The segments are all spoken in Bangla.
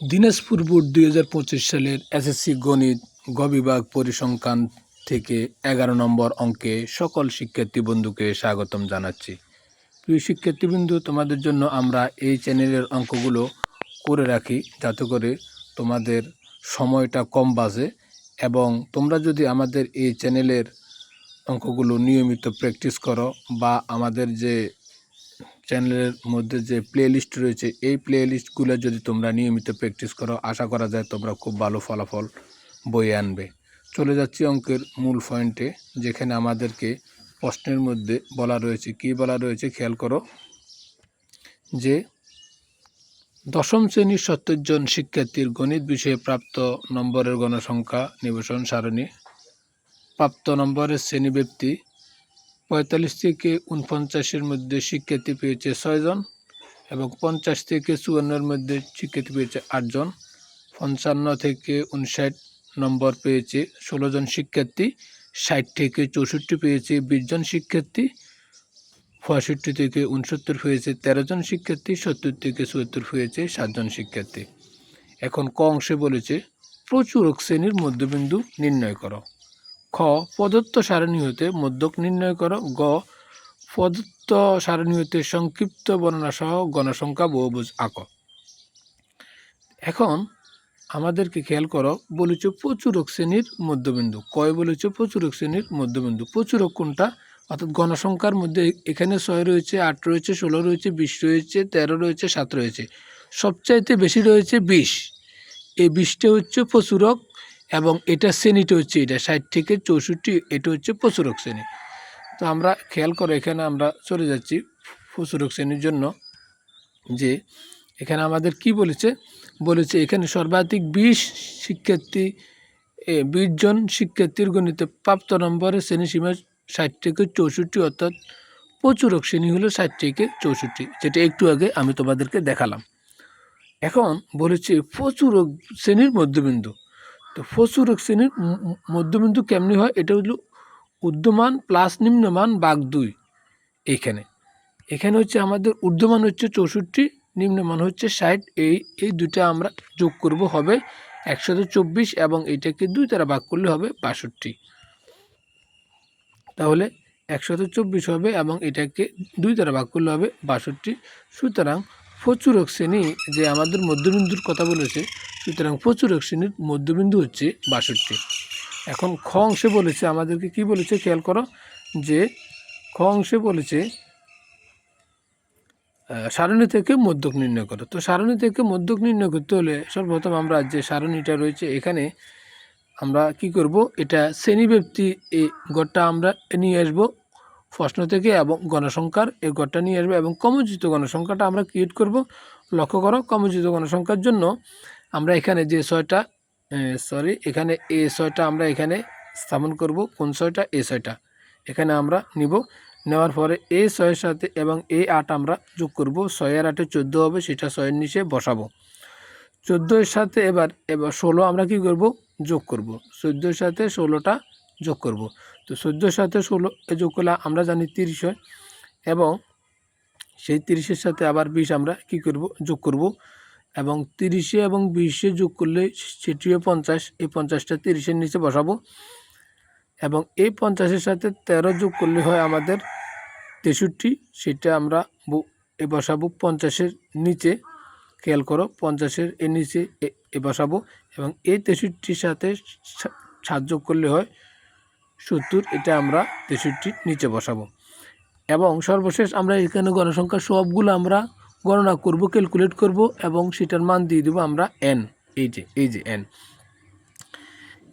দিনাজপুর বোর্ড দুই হাজার পঁচিশ সালের এসএসসি গণিত গ বিভাগ পরিসংখ্যান থেকে এগারো নম্বর অঙ্কে সকল শিক্ষার্থী বন্ধুকে স্বাগতম জানাচ্ছি। প্রিয় শিক্ষার্থীবৃন্দু, তোমাদের জন্য আমরা এই চ্যানেলের অঙ্কগুলো করে রাখি যাতে করে তোমাদের সময়টা কম বাজে এবং তোমরা যদি আমাদের এই চ্যানেলের অঙ্কগুলো নিয়মিত প্র্যাকটিস করো বা আমাদের যে চ্যানেলের মধ্যে যে প্লে লিস্ট রয়েছে, এই প্লে লিস্টগুলো যদি তোমরা নিয়মিত প্র্যাকটিস করো, আশা করা যায় তোমরা খুব ভালো ফলাফল বয়ে আনবে। চলে যাচ্ছি অঙ্কের মূল পয়েন্টে যেখানে আমাদেরকে প্রশ্নের মধ্যে বলা রয়েছে। কি বলা রয়েছে খেয়াল করো? যে দশম শ্রেণির সত্তর জন শিক্ষার্থীর গণিত বিষয়ে প্রাপ্ত নম্বরের গণসংখ্যা নিবেশন সারণী, প্রাপ্ত নম্বরের শ্রেণীব্যক্তি পঁয়তাল্লিশ থেকে উনপঞ্চাশের মধ্যে শিক্ষার্থী পেয়েছে ছয়জন এবং পঞ্চাশ থেকে চুয়ান্নর মধ্যে শিক্ষার্থী পেয়েছে আটজন। পঞ্চান্ন থেকে উনষাট নম্বর পেয়েছে ষোলো জন শিক্ষার্থী, ষাট থেকে চৌষট্টি পেয়েছে বিশ জন শিক্ষার্থী, পঁয়ষট্টি থেকে উনসত্তর হয়েছে তেরো জন শিক্ষার্থী, সত্তর থেকে চুয়াত্তর হয়েছে সাতজন শিক্ষার্থী। এখন ক অংশে বলেছে প্রচুরক শ্রেণির মধ্যবিন্দু নির্ণয় করো। খ প্রদত্ত সারণী হতে মধ্যক নির্ণয় করো। গ প্রদত্ত সারণী হতে সংক্ষিপ্ত বর্ণনা সহ গণসংখ্যা বহুভুজ আঁক। এখন আমাদেরকে খেয়াল করো, বলেছে প্রচুরক শ্রেণির মধ্যবিন্দু। কয় বলেছে? প্রচুরক শ্রেণির মধ্যবিন্দু। প্রচুরক কোনটা? অর্থাৎ গণসংখ্যার মধ্যে এখানে ছয় রয়েছে, আট রয়েছে, ষোলো রয়েছে, বিশ রয়েছে, তেরো রয়েছে, সাত রয়েছে। সবচাইতে বেশি রয়েছে বিশ। এই বিশটা হচ্ছে প্রচুরক এবং এটা শ্রেণীটা হচ্ছে এটা, ষাট থেকে চৌষট্টি, এটা হচ্ছে প্রচুরক শ্রেণি। তো আমরা খেয়াল করে এখানে আমরা চলে যাচ্ছি প্রচুরক শ্রেণির জন্য যে এখানে আমাদের কি বলেছে? বলেছে এখানে সর্বাধিক বিশ শিক্ষার্থী বিশ জন শিক্ষার্থীর গণিতে প্রাপ্ত নম্বরের শ্রেণি সীমা ষাট থেকে চৌষট্টি, অর্থাৎ প্রচুরক শ্রেণি হলো ষাট থেকে চৌষট্টি, যেটা একটু আগে আমি তোমাদেরকে দেখালাম। এখন বলেছে প্রচুরক শ্রেণির মধ্যবিন্দু। তো প্রচুরক শ্রেণির মধ্যবিন্দু কেমনি হয়? এটা হলো ঊর্ধ্বমান প্লাস নিম্নমান বাঘ দুই এইখানে এখানে হচ্ছে আমাদের ঊর্ধ্বমান হচ্ছে চৌষট্টি, নিম্নমান হচ্ছে ষাট। এই এই দুটা আমরা যোগ করব হবে একশত চব্বিশ এবং এটাকে দুই দ্বারা ভাগ করলে হবে বাষট্টি। তাহলে একশত চব্বিশ হবে এবং এটাকে দুই দ্বারা ভাগ করলে হবে বাষট্টি। সুতরাং প্রচুরক শ্রেণি যে আমাদের মধ্যবিন্দুর কথা বলেছে সুতরাং প্রচুরক শ্রেণির মধ্যবিন্দু হচ্ছে বাষট্টি। এখন খ অংশে বলেছে, আমাদেরকে কি বলেছে খেয়াল করো, যে খ অংশে বলেছে সারণী থেকে মধ্যক নির্ণয় করো। তো সারণী থেকে মধ্যক নির্ণয় করতে হলে সর্বপ্রথম আমরা যে সারণীটা রয়েছে, এখানে আমরা কি করব, এটা শ্রেণীব্যক্তি এই গড়টা আমরা নিয়ে আসব প্রশ্ন থেকে এবং গণসংখ্যার এই গড়টা নিয়ে আসব এবং কমজিত গণসংখ্যাটা আমরা ক্রিয়েট করব। লক্ষ্য করো কমজিত গণসংখ্যার জন্য আমরা এখানে যে ছয়টা সরি এখানে এ ছয়টা আমরা এখানে স্থাপন করব। কোন ছয়টা? এ ছয়টা। এখানে আমরা নিব। নেওয়ার পরে এ ছয়ের সাথে এবং এ আট আমরা যোগ করব। ছয়ের আটে চোদ্দ হবে, সেটা ছয়ের নিচে বসাবো। চোদ্দোর সাথে এবার এবার ষোলো আমরা কি করব? যোগ করব। চোদ্দোর সাথে ষোলোটা যোগ করব। তো চোদ্দোর সাথে ষোলো যোগ করলে আমরা জানি তিরিশ হয়। এবং সেই তিরিশের সাথে আবার বিশ আমরা কি করব? যোগ করব। এবং তিরিশে এবং বিশে যোগ করলে সেটিও পঞ্চাশ। এই পঞ্চাশটা তিরিশের নিচে বসাবো। এবং এই পঞ্চাশের সাথে তেরো যোগ করলে হয় আমাদের তেষট্টি। সেটা আমরা এ বসাবো পঞ্চাশের নিচে। খেয়াল করো, পঞ্চাশের এর নিচে এ- বসাবো। এবং এই তেষট্টির সাথে সাত যোগ করলে হয় সত্তর। এটা আমরা তেষট্টির নিচে বসাবো। এবং সর্বশেষ আমরা এখানে গণসংখ্যার সবগুলো আমরা গণনা করব ক্যালকুলেট করব এবং সেটার মান দিয়ে দেবো আমরা এন এই যে এই যে এন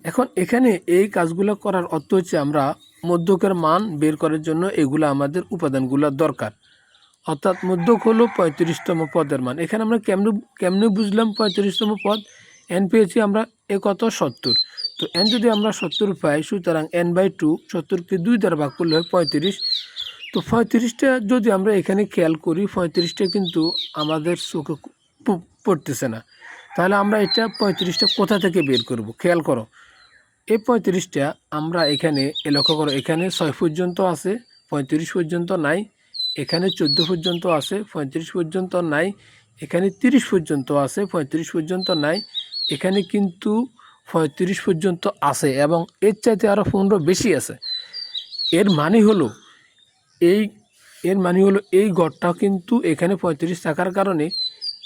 এখন এখানে এই কাজগুলো করার অর্থ হচ্ছে আমরা মধ্যকের মান বের করার জন্য এগুলো আমাদের উপাদানগুলো দরকার। অর্থাৎ মধ্যক হলো পঁয়ত্রিশতম পদের মান। এখানে আমরা কেমনে কেমনে বুঝলাম পঁয়ত্রিশতম পদ? এন পেয়েছি আমরা এ কত সত্তর। তো এন যদি আমরা সত্তর পাই, সুতরাং এন বাই টু সত্তরকে দুই দ্বারা ভাগ করলে হয় পঁয়ত্রিশ। তো পঁয়ত্রিশটা যদি আমরা এখানে খেয়াল করি, পঁয়ত্রিশটা কিন্তু আমাদের চোখে পড়তেছে না। তাহলে আমরা এটা পঁয়ত্রিশটা কোথা থেকে বের করব? খেয়াল করো, এই পঁয়ত্রিশটা আমরা এখানে লক্ষ্য করো, এখানে ছয় পর্যন্ত আছে, পঁয়ত্রিশ পর্যন্ত নাই, এখানে চোদ্দ পর্যন্ত আছে, পঁয়ত্রিশ পর্যন্ত নাই, এখানে তিরিশ পর্যন্ত আছে, পঁয়ত্রিশ পর্যন্ত নাই, এখানে কিন্তু পঁয়ত্রিশ পর্যন্ত আছে এবং এর চাইতে আরও পনেরো বেশি আছে। এর মানে হলো এই, এর মানে হলো এই গড়টা কিন্তু এখানে পঁয়ত্রিশ থাকার কারণে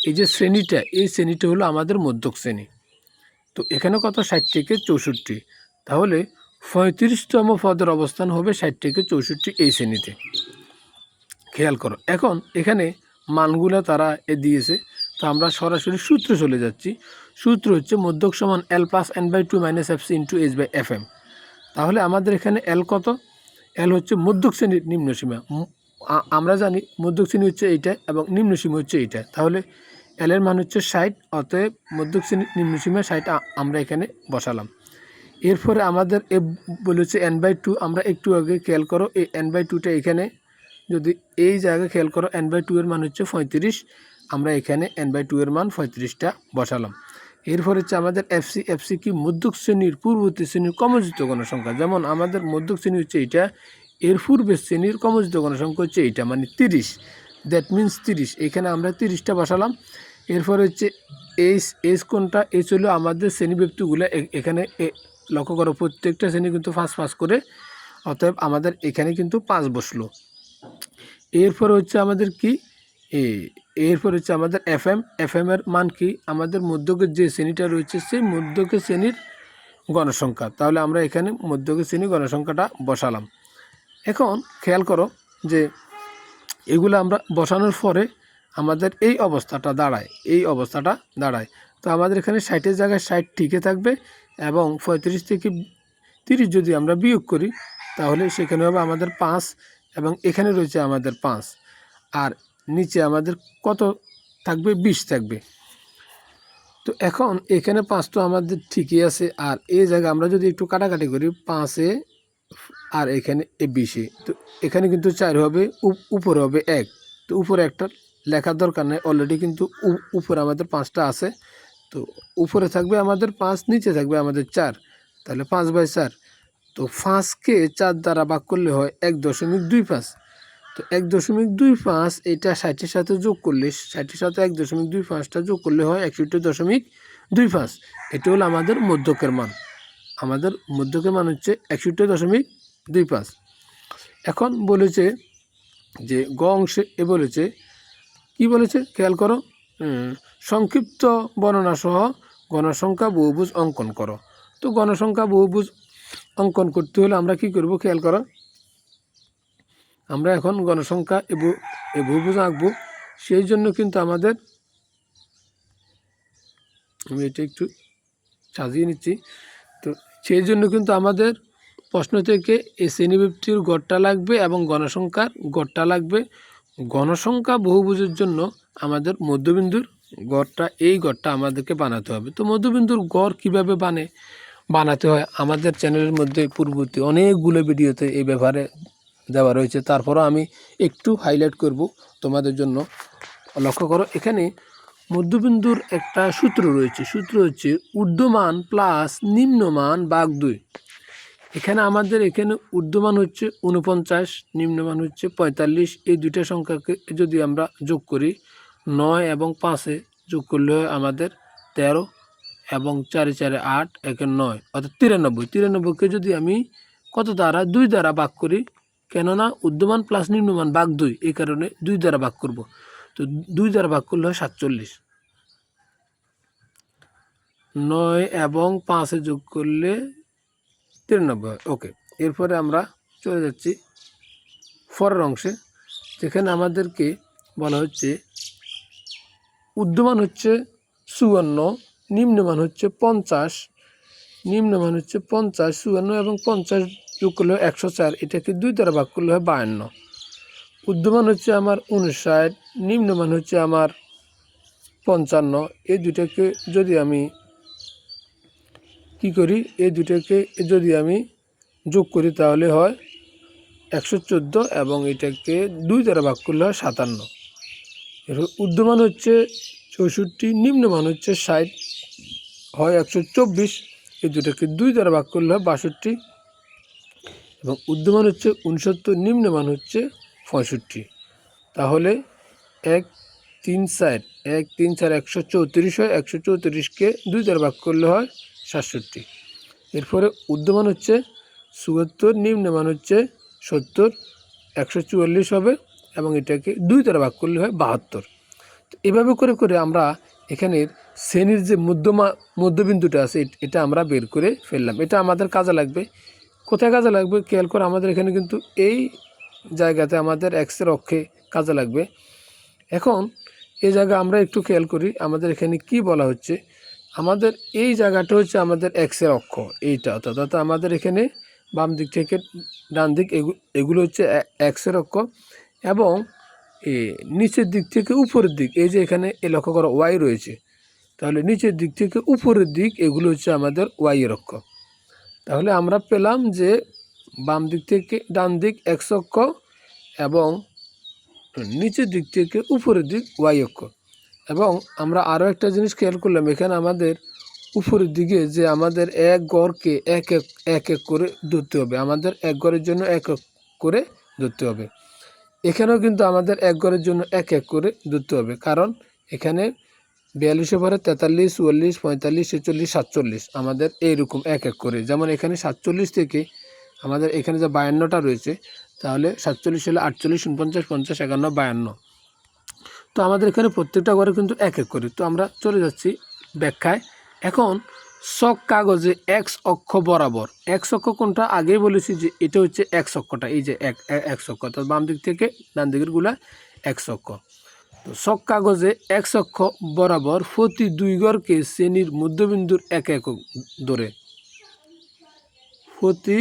এই যে শ্রেণীটা, এই শ্রেণীটা হলো আমাদের মধ্যক শ্রেণি। তো এখানে কত? ষাট থেকে চৌষট্টি। তাহলে পঁয়ত্রিশতম পদের অবস্থান হবে ষাট থেকে চৌষট্টি এই শ্রেণীতে। খেয়াল করো, এখন এখানে মানগুলো তারা এ দিয়েছে। তো আমরা সরাসরি সূত্র চলে যাচ্ছি। সূত্র হচ্ছে মধ্যক সমান L plus N by two minus F C into H by F M তাহলে আমাদের এখানে এল কত? এল হচ্ছে মধ্যক শ্রেণির নিম্ন সীমা। আমরা জানি মধ্যক শ্রেণি হচ্ছে এইটা এবং নিম্ন সীমা হচ্ছে এইটা। তাহলে এল এর মান হচ্ছে ষাট, অতএব মধ্যক শ্রেণির নিম্ন সীমা ষাট আমরা এখানে বসালাম। এরপরে আমাদের এ বলেছে এন বাই টু আমরা একটু আগে খেয়াল করো, এই এন বাই টুটা এখানে যদি এই জায়গায় খেয়াল করো এন বাই টু এর মান হচ্ছে পঁয়ত্রিশ, আমরা এখানে এন বাই টু এর মান পঁয়ত্রিশটা বসালাম। এরপর হচ্ছে আমাদের এফসি এফসি কি? মধ্যক শ্রেণির, পূর্ববর্তী শ্রেণির কমজিত গণসংখ্যা। যেমন আমাদের মধ্যক শ্রেণি হচ্ছে এইটা, এর পূর্বের শ্রেণির কমজিত গণসংখ্যা হচ্ছে এইটা মানে তিরিশ। দ্যাট মিন্স তিরিশ। এখানে আমরা তিরিশটা বসালাম। এরপর হচ্ছে এইচ এইচ কোনটা? এইচ হলো আমাদের শ্রেণীব্যক্তিগুলো। এখানে লক্ষ্য করো, প্রত্যেকটা শ্রেণি কিন্তু পাঁচ পাঁচ করে। অতএব আমাদের এখানে কিন্তু পাঁচ বসল। এরপর হচ্ছে আমাদের কি? এ, এরপর হচ্ছে আমাদের এফ এম এফ এর মান কি? আমাদের মধ্যকের যে শ্রেণীটা রয়েছে, সেই মধ্যকের শ্রেণির গণসংখ্যা। তাহলে আমরা এখানে মধ্যকের শ্রেণি গণসংখ্যাটা বসালাম। এখন খেয়াল করো যে এগুলো আমরা বসানোর পরে আমাদের এই অবস্থাটা দাঁড়ায়, এই অবস্থাটা দাঁড়ায়। তো আমাদের এখানে ষাটের জায়গায় ষাট ঠিকই থাকবে এবং পঁয়ত্রিশ থেকে তিরিশ যদি আমরা বিয়োগ করি, তাহলে সেখানে হবে আমাদের পাঁচ এবং এখানে রয়েছে আমাদের পাঁচ। আর নিচে আমাদের কত থাকবে? বিশ থাকবে। তো এখন এখানে পাঁচ তো আমাদের ঠিকই আছে। আর এই জায়গায় আমরা যদি একটু কাটাকাটি করি, পাঁচে আর এখানে এ বিশে। তো এখানে কিন্তু চার হবে উপ- উপরে হবে এক। তো উপরে একটা লেখার দরকার নেই। অলরেডি কিন্তু উপরে আমাদের পাঁচটা আছে। তো উপরে থাকবে আমাদের পাঁচ, নিচে থাকবে আমাদের চার। তাহলে পাঁচ বাই চার। তো পাঁচকে চার দ্বারা ভাগ করলে হয় এক দশমিক দুই পাঁচ। তো এক দশমিক দুই পাঁচ এটা ষাটের সাথে যোগ করলে, ষাটের সাথে এক দশমিক দুই পাঁচটা যোগ করলে হয় একষট্টি দশমিক দুই পাঁচ। এটা হলো আমাদের মধ্যকের মান। আমাদের মধ্যকের মান হচ্ছে একষট্টি দশমিক দুই পাঁচ। এখন বলেছে যে, গ অংশে এ বলেছে, কি বলেছে? খেয়াল করো সংক্ষিপ্ত বর্ণনা সহ গণসংখ্যা বহুভুজ অঙ্কন করো। তো গণসংখ্যা বহুভুজ অঙ্কন করতে হলে আমরা কি করব? খেয়াল করো আমরা এখন গণসংখ্যা এ বহু- এ বহুভুজ আঁকবো। সেই জন্য কিন্তু আমাদের আমি এটা একটু সাজিয়ে নিচ্ছি। তো সেই জন্য কিন্তু আমাদের প্রশ্ন থেকে এই শ্রেণীবৃত্তির গড়টা লাগবে এবং গণসংখ্যার গড়টা লাগবে। গণসংখ্যা বহুভুজের জন্য আমাদের মধ্যবিন্দুর গড়টা, এই গড়টা আমাদেরকে বানাতে হবে। তো মধ্যবিন্দুর গড় কীভাবে বানে, বানাতে হয় আমাদের চ্যানেলের মধ্যে পূর্ববর্তী অনেকগুলো ভিডিওতে এই ব্যাপারে দেওয়া রয়েছে। তারপরও আমি একটু হাইলাইট করব তোমাদের জন্য। লক্ষ্য করো, এখানে মধ্যবিন্দুর একটা সূত্র রয়েছে। সূত্র হচ্ছে ঊর্ধ্বমান প্লাস নিম্নমান বাঘ দুই। এখানে আমাদের এখানে ঊর্ধ্বমান হচ্ছে উনপঞ্চাশ নিম্নমান হচ্ছে পঁয়তাল্লিশ। এই দুইটা সংখ্যাকে যদি আমরা যোগ করি, নয় এবং পাঁচে যোগ করলে হয় আমাদের তেরো এবং চারে চারে আট, একে নয়, অর্থাৎ তিরানব্বই। তিরানব্বইকে যদি আমি কত দ্বারা? দুই দ্বারা ভাগ করি কেননা উদ্যমান প্লাস নিম্নমান ভাগ দুই, এই কারণে দুই দ্বারা ভাগ করব। তো দুই দ্বারা ভাগ করলে হয় সাতচল্লিশ। নয় এবং পাঁচে যোগ করলে তিরানব্বই হয়। ওকে এরপরে আমরা চলে যাচ্ছি ফরের অংশে, যেখানে আমাদেরকে বলা হচ্ছে উদ্যমান হচ্ছে চুয়ান্ন, নিম্নমান হচ্ছে পঞ্চাশ, নিম্নমান হচ্ছে পঞ্চাশ, চুয়ান্ন এবং পঞ্চাশ যোগ করলে হয় একশো চার এটাকে দুই দ্বারা ভাগ করলে হয় বায়ান্ন। উদ্যমান হচ্ছে আমার উনষাট নিম্নমান হচ্ছে আমার পঞ্চান্ন। এই দুটাকে যদি আমি কি করি? এই দুটাকে যদি আমি যোগ করি তাহলে হয় একশো চোদ্দ এবং এটাকে দুই দ্বারা ভাগ করলে হয় সাতান্ন। এর উর্ধ্বমান হচ্ছে চৌষট্টি, নিম্নমান হচ্ছে ষাট, হয় একশো চব্বিশ। এই দুটাকে দুই দ্বারা ভাগ করলে হয় বাষট্টি। এবং উর্ধ্বমান হচ্ছে উনসত্তর, নিম্নমান হচ্ছে পঁয়ষট্টি। তাহলে এক তিন চার, এক তিন চার একশো চৌত্রিশ হয়, একশো চৌত্রিশকে দুই দ্বারা ভাগ করলে হয় সাতষট্টি। এরপরে উদ্যমান হচ্ছে চুয়াত্তর, নিম্নমান হচ্ছে সত্তর, একশো চুয়াল্লিশ হবে এবং এটাকে দুই দ্বারা ভাগ করলে হয় বাহাত্তর। তো এভাবে করে করে আমরা এখানের শ্রেণির যে মধ্যমা, মধ্যবিন্দুটা আছে এটা আমরা বের করে ফেললাম। এটা আমাদের কাজে লাগবে কোথায় কাজে লাগবে? খেয়াল করে আমাদের এখানে কিন্তু এই জায়গাতে আমাদের এক্সের অক্ষে কাজে লাগবে। এখন এই জায়গা আমরা একটু খেয়াল করি, আমাদের এখানে কি বলা হচ্ছে? আমাদের এই জায়গাটা হচ্ছে আমাদের এক্সের অক্ষ, এইটা। অর্থাৎ আমাদের এখানে বাম দিক থেকে ডান দিক এগু- এগুলো হচ্ছে এক্সের অক্ষ এবং নিচের দিক থেকে উপরের দিক, এই যে এখানে এ লক্ষ্য করা ওয়াই রয়েছে। তাহলে নিচের দিক থেকে উপরের দিক এগুলো হচ্ছে আমাদের ওয়াইয়ের অক্ষ। তাহলে আমরা পেলাম যে বাম দিক থেকে ডান দিক এক্স অক্ষ এবং নিচের দিক থেকে উপরের দিক ওয়াই অক্ষ। এবং আমরা আরও একটা জিনিস খেয়াল করলাম, এখানে আমাদের উপরের দিকে যে আমাদের এক গড়কে এক এক এক এক করে ধরতে হবে। আমাদের এক গড়ের জন্য এক এক করে ধরতে হবে। এখানেও কিন্তু আমাদের এক গড়ের জন্য এক এক করে ধরতে হবে। কারণ এখানে বিয়াল্লিশে পরে তেতাল্লিশ, চুয়াল্লিশ, পঁয়তাল্লিশ, ছেচল্লিশ, সাতচল্লিশ। আমাদের এইরকম এক এক করে। যেমন এখানে সাতচল্লিশ থেকে আমাদের এখানে যে বায়ান্নটা রয়েছে, তাহলে সাতচল্লিশ হলে আটচল্লিশ, উনপঞ্চাশ, পঞ্চাশ, একান্ন, বায়ান্ন। তো আমাদের এখানে প্রত্যেকটা ঘরে কিন্তু এক এক করে। তো আমরা চলে যাচ্ছি ব্যাখ্যায়। এখন শক কাগজে এক্স অক্ষ বরাবর। এক্স অক্ষ কোনটা? আগেই বলেছি যে এটা হচ্ছে এক্স অক্ষটা। এই যে এক, এ- এক্স অক্ষ। তো বাম দিক থেকে ডান দিকেরগুলা এক্স অক্ষ। তো শক কাগজে এক অক্ষ বরাবর প্রতি দুই গড়কে শ্রেণির মধ্যবিন্দুর এক একক ধরে। প্রতি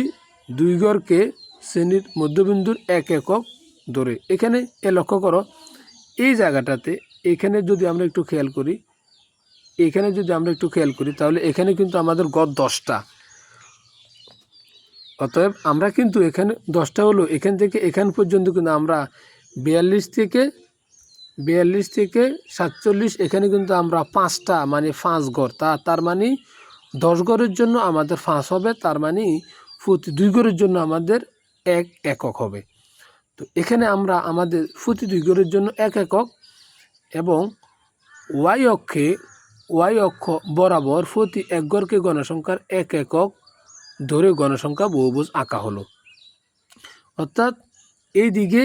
দুই গড়কে শ্রেণির মধ্যবিন্দুর এক একক ধরে। এখানে এ লক্ষ্য করো, এই জায়গাটাতে এখানে যদি আমরা একটু খেয়াল করি, এখানে যদি আমরা একটু খেয়াল করি, তাহলে এখানে কিন্তু আমাদের গড় দশটা। অতএব আমরা কিন্তু এখানে দশটা হলো, এখান থেকে এখান পর্যন্ত কিন্তু আমরা বিয়াল্লিশ থেকে বিয়াল্লিশ থেকে সাতচল্লিশ, এখানে কিন্তু আমরা পাঁচটা মানে পাঁচ গড় তা, তার মানে দশ গড়ের জন্য আমাদের পাঁচ হবে, তার মানে প্রতি দুই গড়ের জন্য আমাদের এক একক হবে। তো এখানে আমরা আমাদের প্রতি দুই গড়ের জন্য এক একক এবং ওয়াই অক্ষে, ওয়াই অক্ষ বরাবর প্রতি এক গড়কে গণসংখ্যার এক একক ধরে গণসংখ্যা বহুভুজ আঁকা হলো। অর্থাৎ এই দিকে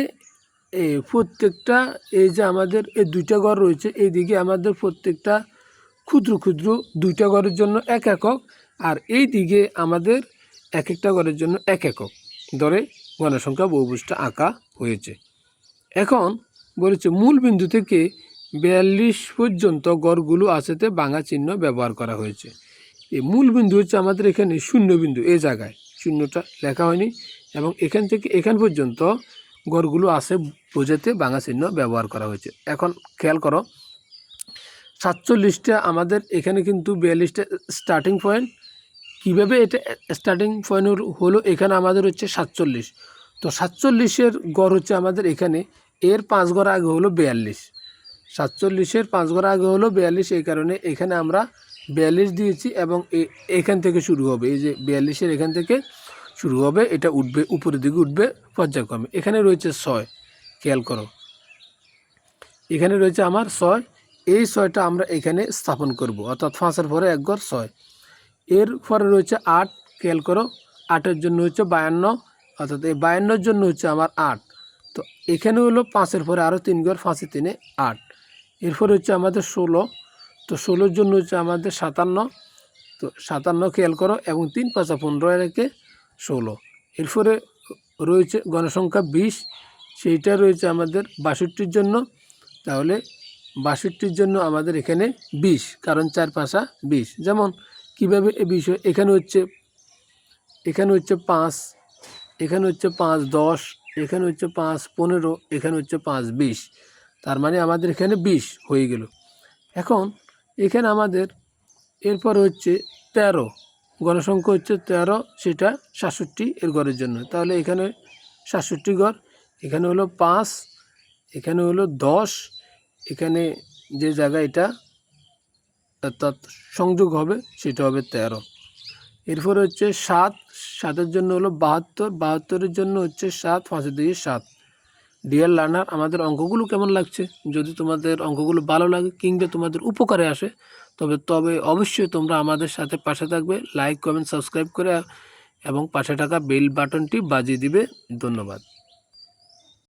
এ, প্রত্যেকটা এই যে আমাদের এই দুইটা ঘর রয়েছে এই দিকে আমাদের প্রত্যেকটা ক্ষুদ্র ক্ষুদ্র দুইটা ঘরের জন্য এক একক আর এই দিকে আমাদের এক একটা ঘরের জন্য এক একক। ধরে গণসংখ্যা বহুভুজটা আঁকা হয়েছে। এখন বলেছে মূল বিন্দু থেকে বিয়াল্লিশ পর্যন্ত গড়গুলো আছেতে বাঙা চিহ্ন ব্যবহার করা হয়েছে। এই মূল বিন্দু হচ্ছে আমাদের এখানে শূন্য বিন্দু এই জায়গায়। শূন্যটা লেখা হয়নি এবং এখান থেকে এখান পর্যন্ত গড়গুলো আছে বোঝাতে বাঙা চিহ্ন ব্যবহার করা হয়েছে। এখন খেয়াল করো, সাতচল্লিশটা আমাদের এখানে কিন্তু বিয়াল্লিশটা স্টার্টিং পয়েন্ট কীভাবে এটা স্টার্টিং পয়েন্ট হলো? এখানে আমাদের হচ্ছে সাতচল্লিশ। তো সাতচল্লিশের গড় হচ্ছে আমাদের এখানে, এর পাঁচ গড় আগে হলো বিয়াল্লিশ। সাতচল্লিশের পাঁচ গড় আগে হলো বিয়াল্লিশ, এই কারণে এখানে আমরা বিয়াল্লিশ দিয়েছি এবং এখান থেকে শুরু হবে। এই যে বিয়াল্লিশের এখান থেকে শুরু হবে, এটা উঠবে, উপরের দিকে উঠবে, পর্যায়ক্রমে। এখানে রয়েছে ছয়, খেয়াল করো। এখানে রয়েছে আমার ছয়, এই ছয়টা আমরা এখানে স্থাপন করব, অর্থাৎ পাঁচের পরে এক ঘর ছয়। এর পরে রয়েছে আট, খেয়াল করো, আটের জন্য হচ্ছে বায়ান্ন, অর্থাৎ এই বায়ান্নর জন্য হচ্ছে আমার আট। তো এখানে হলো পাঁচের পরে আরও তিন ঘর, পাঁচে তিনে আট। এরপরে হচ্ছে আমাদের ষোলো, তো ষোলোর জন্য হচ্ছে আমাদের সাতান্ন। তো সাতান্ন খেয়াল করো, এবং তিন, পাঁচা পনেরো রেখে ষোলো। এরপরে রয়েছে গণসংখ্যা বিশ, সেইটা রয়েছে আমাদের বাষট্টির জন্য। তাহলে বাষট্টির জন্য আমাদের এখানে বিশ, কারণ চার পাঁচা বিশ। যেমন কীভাবে এ বিশ হয়? এখানে হচ্ছে এখানে হচ্ছে পাঁচ, এখানে হচ্ছে পাঁচ দশ, এখানে হচ্ছে পাঁচ পনেরো, এখানে হচ্ছে পাঁচ বিশ। তার মানে আমাদের এখানে বিশ হয়ে গেল। এখন এখানে আমাদের, এরপর হচ্ছে তেরো। গণসংখ্যা হচ্ছে তেরো, সেটা সাতষট্টি এর ঘরের জন্য। তাহলে এখানে সাতষট্টি ঘর এখানে হলো পাঁচ, এখানে হলো দশ, এখানে যে জায়গা এটা, অর্থাৎ সংযোগ হবে সেটা হবে তেরো। এরপর হচ্ছে সাত, সাতের জন্য হলো বাহাত্তর, বাহাত্তরের জন্য হচ্ছে সাত, পাঁচের দিকে সাত। ডিয়ার লার্নার আমাদের অঙ্কগুলো কেমন লাগছে? যদি তোমাদের অঙ্কগুলো ভালো লাগে, কিংবা তোমাদের উপকারে আসে তবে তবে অবশ্যই তোমরা আমাদের সাথে পাশে থাকবে। লাইক কমেন্ট সাবস্ক্রাইব করে, এবং পাশে থাকা বেল বাটনটি বাজিয়ে দিবে। ধন্যবাদ।